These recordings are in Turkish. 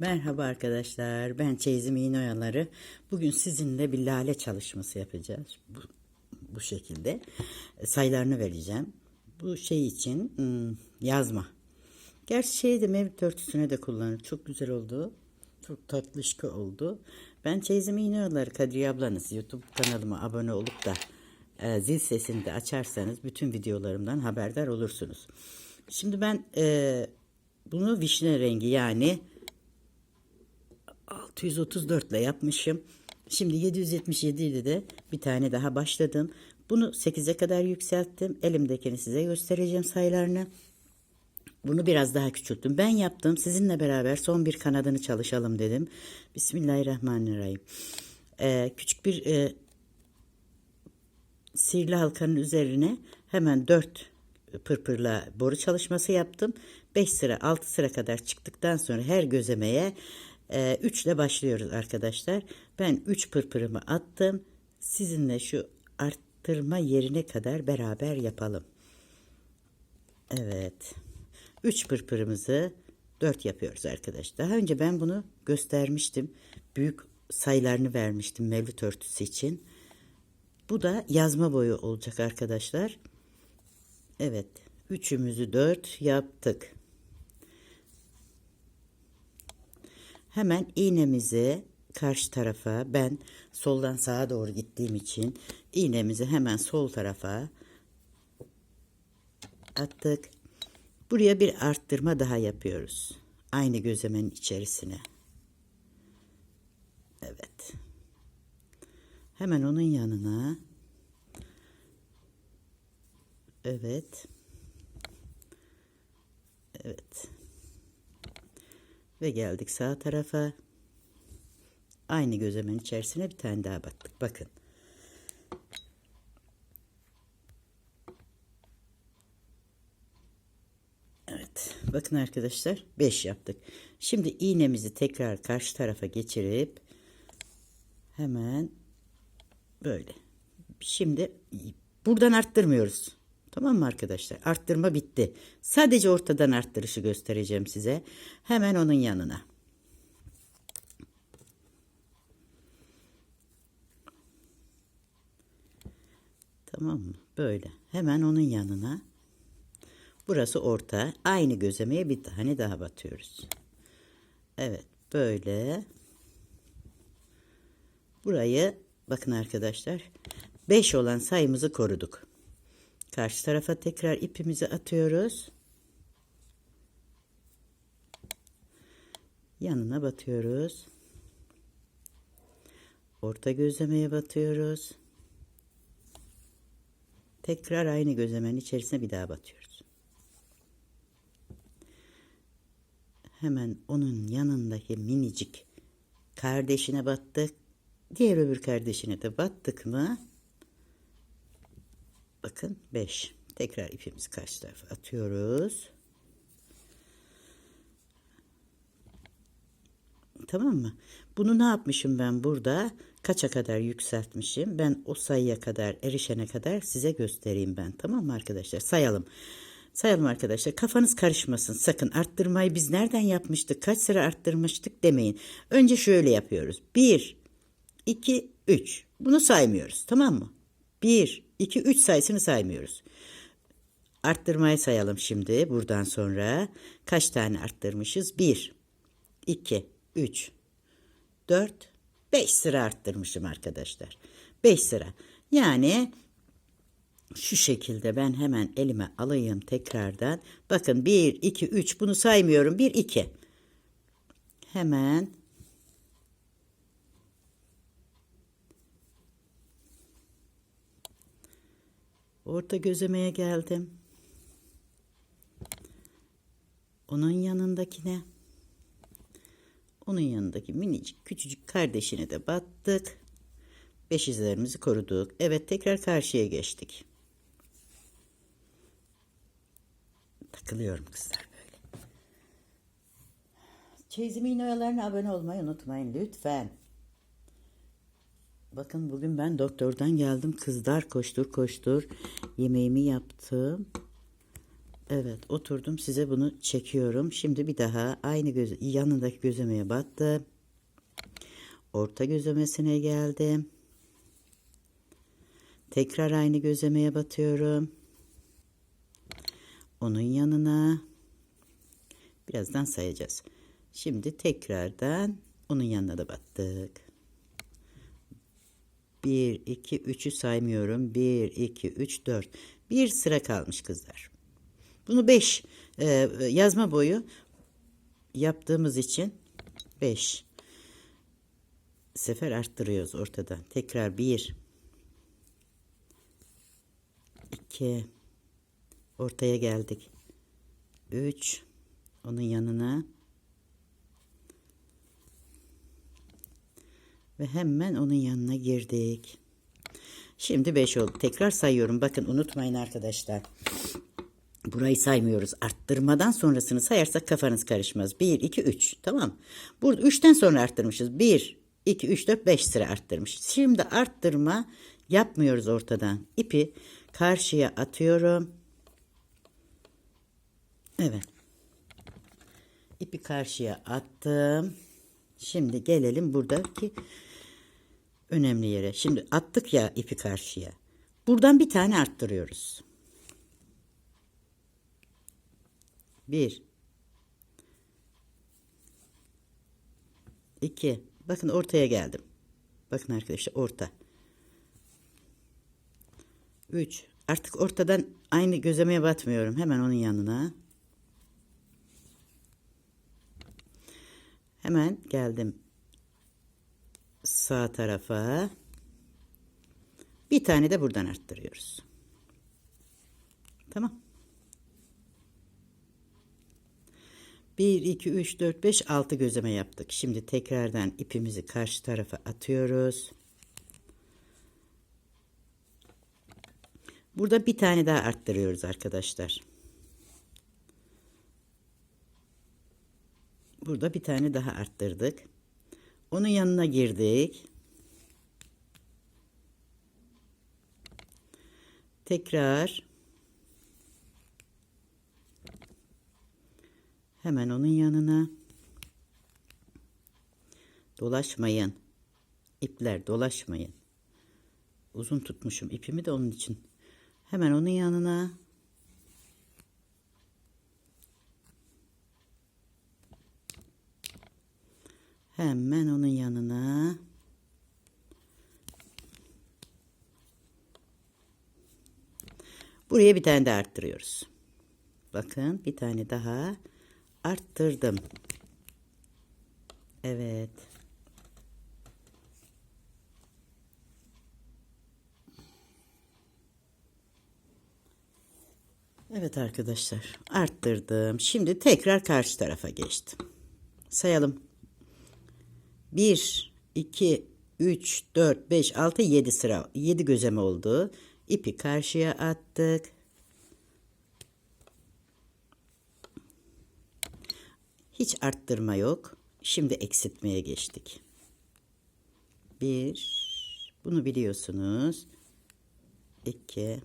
Merhaba arkadaşlar. Ben Çeyizim İğne Oyaları. Bugün sizinle bir lale çalışması yapacağız. Bu, bu şekilde. E, Sayılarını vereceğim. Bu şey için hmm, yazma. Gerçi şeyi de mevlüt örtüsüne de kullanır. Çok güzel oldu. Çok tatlışka oldu. Ben Çeyizim İğne Oyaları Kadriye ablanız. YouTube kanalıma abone olup da e, zil sesini de açarsanız bütün videolarımdan haberdar olursunuz. Şimdi ben e, bunu vişne rengi yani 634 ile yapmışım. Şimdi 777 ile de bir tane daha başladım. Bunu 8'e kadar yükselttim. Elimdekini size göstereceğim sayılarını. Bunu biraz daha küçülttüm. Ben yaptım. Sizinle beraber son bir kanadını çalışalım dedim. Bismillahirrahmanirrahim. Ee, küçük bir e, sihirli halkanın üzerine hemen 4 pırpırla boru çalışması yaptım. 5 sıra 6 sıra kadar çıktıktan sonra her gözemeye 3 ile başlıyoruz arkadaşlar. Ben 3 pırpırımı attım. Sizinle şu arttırma yerine kadar beraber yapalım. Evet. 3 pırpırımızı 4 yapıyoruz arkadaşlar. Daha önce ben bunu göstermiştim. Büyük sayılarını vermiştim mevlüt örtüsü için. Bu da yazma boyu olacak arkadaşlar. Evet. Üçümüzü dört yaptık. Hemen iğnemizi karşı tarafa ben soldan sağa doğru gittiğim için iğnemizi hemen sol tarafa attık. Buraya bir arttırma daha yapıyoruz. Aynı gözlemenin içerisine. Evet. Hemen onun yanına Evet. Evet. Ve geldik sağ tarafa. Aynı gözlemenin içerisine bir tane daha battık. Bakın. Evet. Bakın arkadaşlar 5 yaptık. Şimdi iğnemizi tekrar karşı tarafa geçirip hemen böyle. Şimdi buradan arttırmıyoruz. Tamam mı arkadaşlar? Arttırma bitti. Sadece ortadan arttırışı göstereceğim size. Hemen onun yanına. Tamam mı? Böyle. Hemen onun yanına. Burası orta. Aynı gözlemeye bir tane daha batıyoruz. Evet. Böyle. Burayı bakın arkadaşlar. 5 olan sayımızı koruduk. Karşı tarafa tekrar ipimizi atıyoruz. Yanına batıyoruz. Orta gözlemeye batıyoruz. Tekrar aynı gözlemenin içerisine bir daha batıyoruz. Hemen onun yanındaki minicik kardeşine battık. Diğer öbür kardeşine de battık mı? Bakın 5. Tekrar ipimizi karşı tarafa atıyoruz. Tamam mı? Bunu ne yapmışım ben burada? Kaça kadar yükseltmişim? Ben o sayıya kadar erişene kadar size göstereyim ben. Tamam mı arkadaşlar? Sayalım. Sayalım arkadaşlar. Kafanız karışmasın. Sakın arttırmayı biz nereden yapmıştık? Kaç sıra arttırmıştık demeyin. Önce şöyle yapıyoruz. 1, 2, 3. Bunu saymıyoruz. Tamam mı? 1, 2, 3 sayısını saymıyoruz. Arttırmayı sayalım şimdi buradan sonra. Kaç tane arttırmışız? 1, 2, 3, 4, 5 sıra arttırmışım arkadaşlar. 5 sıra. Yani şu şekilde ben hemen elime alayım tekrardan. Bakın 1, 2, 3 bunu saymıyorum. 1, 2. Hemen Orta gözlemeye geldim. Onun yanındakine. Onun yanındaki minicik küçücük kardeşine de battık. Beş izlerimizi koruduk. Evet tekrar karşıya geçtik. Takılıyorum kızlar böyle. Çeyizim iğne oyalarına abone olmayı unutmayın lütfen. Bakın bugün ben doktordan geldim. Kızlar koştur koştur. Yemeğimi yaptım. Evet oturdum size bunu çekiyorum. Şimdi bir daha aynı göz yanındaki gözlemeye battım. Orta gözlemesine geldim. Tekrar aynı gözlemeye batıyorum. Onun yanına birazdan sayacağız. Şimdi tekrardan onun yanına da battık. 1, 2, 3'ü saymıyorum. 1, 2, 3, 4. Bir sıra kalmış kızlar. Bunu 5 yazma boyu yaptığımız için 5 sefer arttırıyoruz ortada. Tekrar 1 2 ortaya geldik. 3 onun yanına ve hemen onun yanına girdik. Şimdi 5 oldu. Tekrar sayıyorum. Bakın unutmayın arkadaşlar. Burayı saymıyoruz. Arttırmadan sonrasını sayarsak kafanız karışmaz. 1, 2, 3. Tamam. Burada 3'ten sonra arttırmışız. 1, 2, 3, 4, 5 sıra arttırmışız. Şimdi arttırma yapmıyoruz ortadan. İpi karşıya atıyorum. Evet. İpi karşıya attım. Şimdi gelelim buradaki önemli yere. Şimdi attık ya ipi karşıya. Buradan bir tane arttırıyoruz. Bir. İki. Bakın ortaya geldim. Bakın arkadaşlar orta. Üç. Artık ortadan aynı gözlemeye batmıyorum. Hemen onun yanına. Hemen geldim sağ tarafa. Bir tane de buradan arttırıyoruz. Tamam. 1, 2, 3, 4, 5, 6 gözleme yaptık. Şimdi tekrardan ipimizi karşı tarafa atıyoruz. Burada bir tane daha arttırıyoruz arkadaşlar. Burada bir tane daha arttırdık. Onun yanına girdik. Tekrar hemen onun yanına dolaşmayın. İpler dolaşmayın. Uzun tutmuşum ipimi de onun için. Hemen onun yanına Hemen onun yanına Buraya bir tane daha arttırıyoruz. Bakın bir tane daha arttırdım. Evet. Evet arkadaşlar arttırdım. Şimdi tekrar karşı tarafa geçtim. Sayalım. 1, 2, 3, 4, 5, 6, 7 sıra. 7 gözeme oldu. İpi karşıya attık. Hiç arttırma yok. Şimdi eksiltmeye geçtik. 1, bunu biliyorsunuz. 2,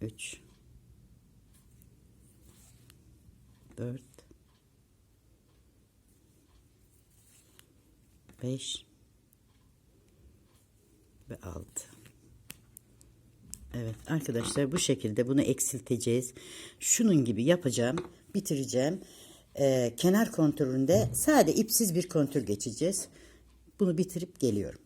3, 4, 5 ve 6. Evet arkadaşlar bu şekilde bunu eksilteceğiz. Şunun gibi yapacağım. Bitireceğim. Ee, kenar kontüründe sade ipsiz bir kontür geçeceğiz. Bunu bitirip geliyorum.